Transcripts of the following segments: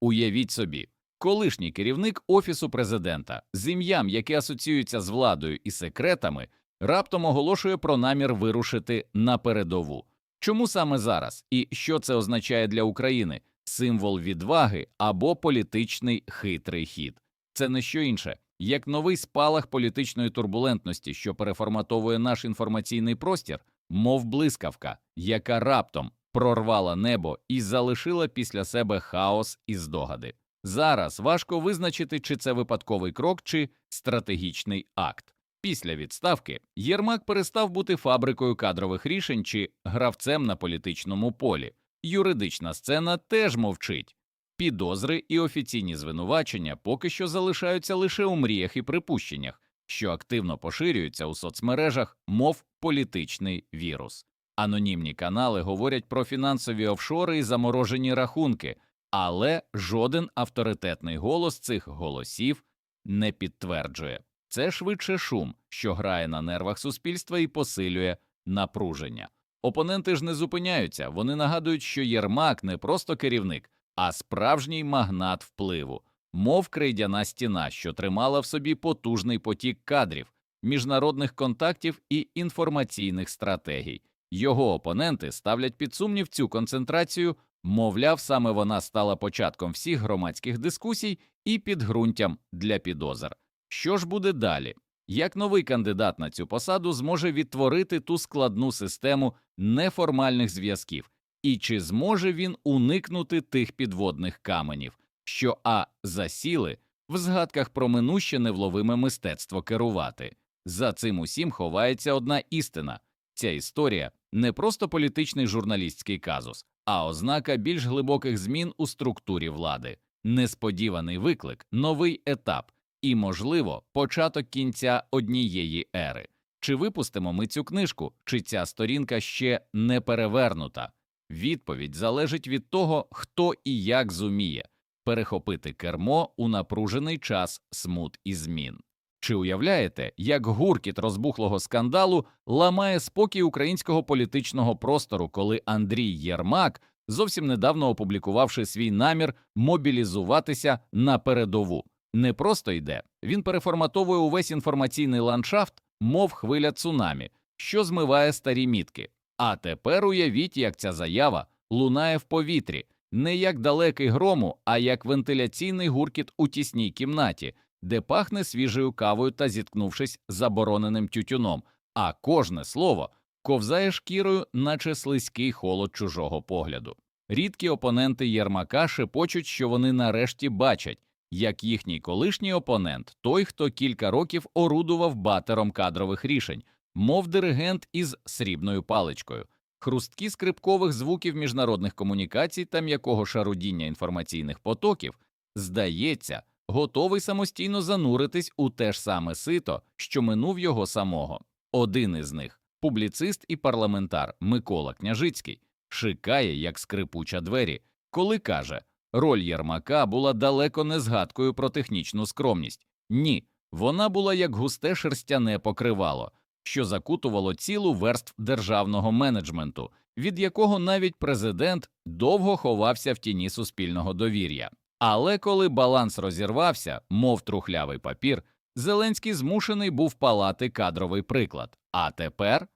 Уявіть собі, колишній керівник офісу президента з ім'ям, яке асоціюється з владою і секретами, раптом оголошує про намір вирушити на передову. Чому саме зараз? І що це означає для України? Символ відваги або політичний хитрий хід. Це не що інше, як новий спалах політичної турбулентності, що переформатовує наш інформаційний простір, мов блискавка, яка раптом прорвала небо і залишила після себе хаос і здогади. Зараз важко визначити, чи це випадковий крок, чи стратегічний акт. Після відставки Єрмак перестав бути фабрикою кадрових рішень чи гравцем на політичному полі. Юридична сцена теж мовчить. Підозри і офіційні звинувачення поки що залишаються лише у мріях і припущеннях, що активно поширюються у соцмережах, мов політичний вірус. Анонімні канали говорять про фінансові офшори і заморожені рахунки, але жоден авторитетний голос цих голосів не підтверджує. Це швидше шум, що грає на нервах суспільства і посилює напруження. Опоненти ж не зупиняються, вони нагадують, що Єрмак не просто керівник, а справжній магнат впливу, мов крейдяна стіна, що тримала в собі потужний потік кадрів, міжнародних контактів і інформаційних стратегій. Його опоненти ставлять під сумнів цю концентрацію, мовляв, саме вона стала початком всіх громадських дискусій і підґрунтям для підозр. Що ж буде далі? Як новий кандидат на цю посаду зможе відтворити ту складну систему неформальних зв'язків, і чи зможе він уникнути тих підводних каменів, що а засіли в згадках про минуще невловиме мистецтво керувати? За цим усім ховається одна істина ця історія не просто політичний журналістський казус, а ознака більш глибоких змін у структурі влади, несподіваний виклик, новий етап і, можливо, початок кінця однієї ери. Чи випустимо ми цю книжку, чи ця сторінка ще не перевернута? Відповідь залежить від того, хто і як зуміє перехопити кермо у напружений час смут і змін. Чи уявляєте, як гуркіт розбухлого скандалу ламає спокій українського політичного простору, коли Андрій Єрмак, зовсім недавно опублікувавши свій намір мобілізуватися на передову, не просто йде, він переформатовує увесь інформаційний ландшафт, мов хвиля цунамі, що змиває старі мітки. А тепер уявіть, як ця заява лунає в повітрі, не як далекий грому, а як вентиляційний гуркіт у тісній кімнаті, де пахне свіжою кавою та зіткнувшись забороненим тютюном, а кожне слово ковзає шкірою, наче слизький холод чужого погляду. Рідкі опоненти Єрмака шепочуть, що вони нарешті бачать, як їхній колишній опонент, той, хто кілька років орудував батером кадрових рішень, мов диригент із срібною паличкою, хрусткі скрипкових звуків міжнародних комунікацій та м'якого шарудіння інформаційних потоків, здається, готовий самостійно зануритись у те ж саме сито, що минув його самого. Один із них, публіцист і парламентар Микола Княжицький, шикає, як скрипуча двері, коли каже роль Єрмака була далеко не згадкою про технічну скромність. Ні, вона була як густе шерстяне покривало, що закутувало цілу верств державного менеджменту, від якого навіть президент довго ховався в тіні суспільного довір'я. Але коли баланс розірвався, мов трухлявий папір, Зеленський змушений був палати кадровий приклад. А тепер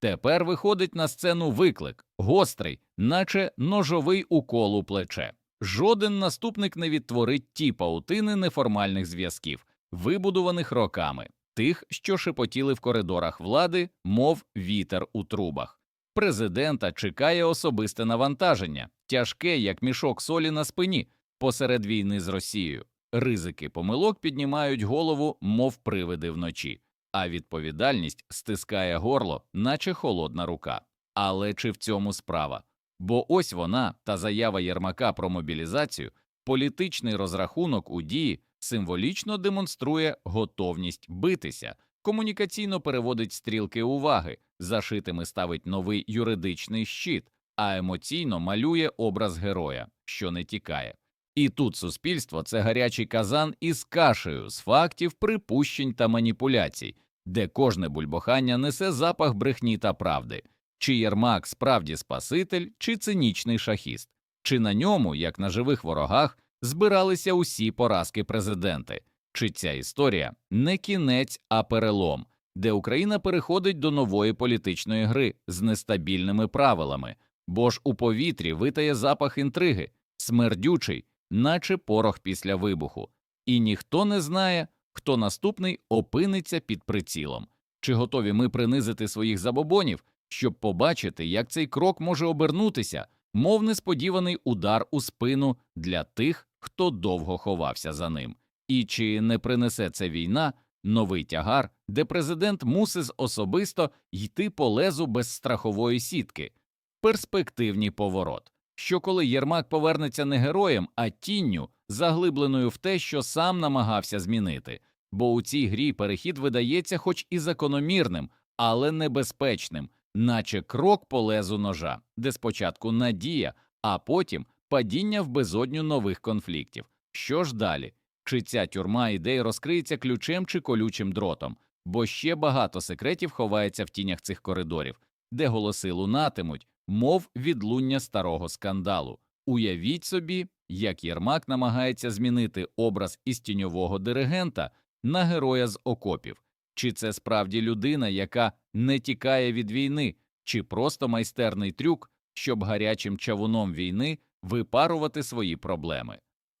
тепер виходить на сцену виклик, гострий, наче ножовий укол у плече. Жоден наступник не відтворить ті паутини неформальних зв'язків, вибудованих роками, тих, що шепотіли в коридорах влади, мов вітер у трубах. Президента чекає особисте навантаження, тяжке, як мішок солі на спині посеред війни з Росією. Ризики помилок піднімають голову, мов привиди вночі, а відповідальність стискає горло, наче холодна рука. Але чи в цьому справа? Бо ось вона, та заява Єрмака про мобілізацію, політичний розрахунок у дії символічно демонструє готовність битися, комунікаційно переводить стрілки уваги, зашитими ставить новий юридичний щит, а емоційно малює образ героя, що не тікає. І тут суспільство це гарячий казан із кашею з фактів, припущень та маніпуляцій, де кожне бульбохання несе запах брехні та правди, чи Єрмак справді спаситель, чи цинічний шахіст, чи на ньому, як на живих ворогах, збиралися усі поразки президенти. Чи ця історія не кінець, а перелом, де Україна переходить до нової політичної гри з нестабільними правилами, бо ж у повітрі витає запах інтриги, смердючий, наче порох після вибуху, і ніхто не знає, хто наступний опиниться під прицілом. Чи готові ми принизити своїх забобонів, щоб побачити, як цей крок може обернутися, мов несподіваний удар у спину для тих, хто довго ховався за ним? І чи не принесе це війна новий тягар, де президент мусить особисто йти по лезу без страхової сітки? Перспективний поворот, що коли Єрмак повернеться не героєм, а тінню, заглибленою в те, що сам намагався змінити, бо у цій грі перехід видається хоч і закономірним, але небезпечним, наче крок по лезу ножа, де спочатку надія, а потім падіння в безодню нових конфліктів. Що ж далі? Чи ця тюрма ідей розкриється ключем чи колючим дротом, бо ще багато секретів ховається в тінях цих коридорів, де голоси лунатимуть, мов відлуння старого скандалу. Уявіть собі, як Єрмак намагається змінити образ із тіньового диригента на героя з окопів. Чи це справді людина, яка не тікає від війни, чи просто майстерний трюк, щоб гарячим чавуном війни випарувати свої проблеми?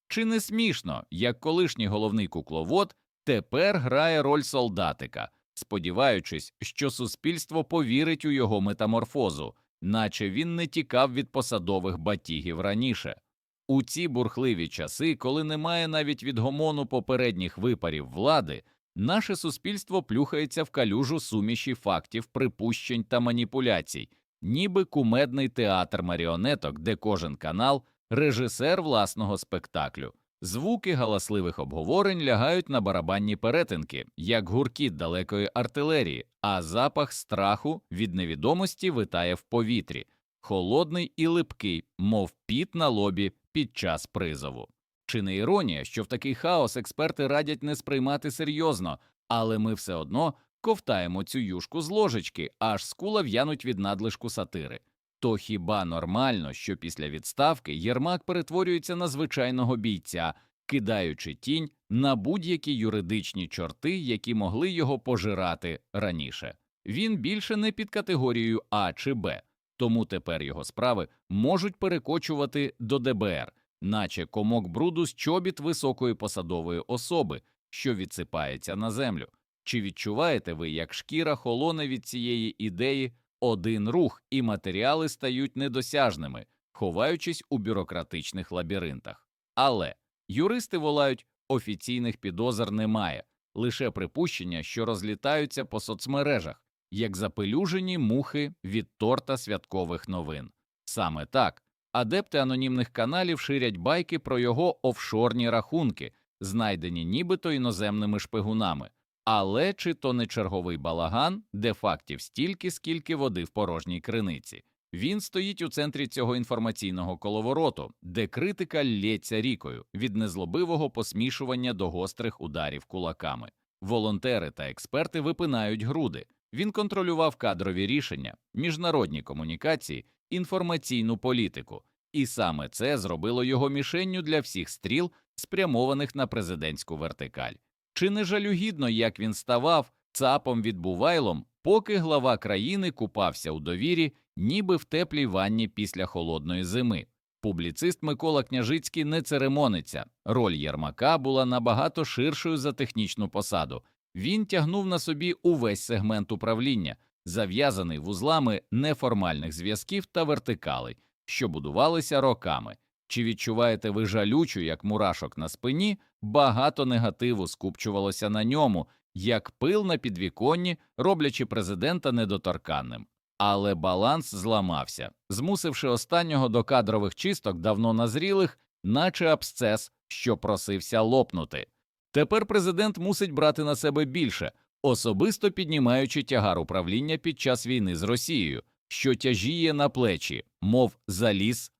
Чи не смішно, як колишній головний кукловод тепер грає роль солдатика, сподіваючись, що суспільство повірить у його метаморфозу, наче він не тікав від посадових батігів раніше? У ці бурхливі часи, коли немає навіть відгомону попередніх випарів влади, наше суспільство плюхається в калюжу суміші фактів, припущень та маніпуляцій, ніби кумедний театр маріонеток, де кожен канал режисер власного спектаклю. Звуки галасливих обговорень лягають на барабанні перетинки, як гуркіт далекої артилерії, а запах страху від невідомості витає в повітрі, холодний і липкий, мов піт на лобі під час призову. Чи не іронія, що в такий хаос експерти радять не сприймати серйозно, але ми все одно ковтаємо цю юшку з ложечки, аж скула в'януть від надлишку сатири. То хіба нормально, що після відставки Єрмак перетворюється на звичайного бійця, кидаючи тінь на будь-які юридичні чорти, які могли його пожирати раніше? Він більше не під категорією А чи Б, тому тепер його справи можуть перекочувати до ДБР, наче комок бруду з чобіт високої посадової особи, що відсипається на землю. Чи відчуваєте ви, як шкіра холоне від цієї ідеї? Один рух і матеріали стають недосяжними, ховаючись у бюрократичних лабіринтах. Але юристи волають офіційних підозр немає, лише припущення, що розлітаються по соцмережах, як запелюжені мухи від торта святкових новин. Саме так адепти анонімних каналів ширять байки про його офшорні рахунки, знайдені нібито іноземними шпигунами. Але чи то не черговий балаган, де фактів стільки, скільки води в порожній криниці? Він стоїть у центрі цього інформаційного коловороту, де критика лється рікою від незлобивого посмішування до гострих ударів кулаками. Волонтери та експерти випинають груди. Він контролював кадрові рішення, міжнародні комунікації, інформаційну політику, і саме це зробило його мішенню для всіх стріл, спрямованих на президентську вертикаль. Чи не жалюгідно, як він ставав цапом відбувайлом, поки глава країни купався у довірі, ніби в теплій ванні після холодної зими? Публіцист Микола Княжицький не церемониться. Роль Єрмака була набагато ширшою за технічну посаду. Він тягнув на собі увесь сегмент управління, зав'язаний вузлами неформальних зв'язків та вертикалей, що будувалися роками. Чи відчуваєте ви жалючу, як мурашок на спині, багато негативу скупчувалося на ньому, як пил на підвіконні, роблячи президента недоторканним. Але баланс зламався, змусивши останнього до кадрових чисток давно назрілих, наче абсцес, що просився лопнути. Тепер президент мусить брати на себе більше, особисто піднімаючи тягар управління під час війни з Росією, що тяжіє на плечі, мов заліз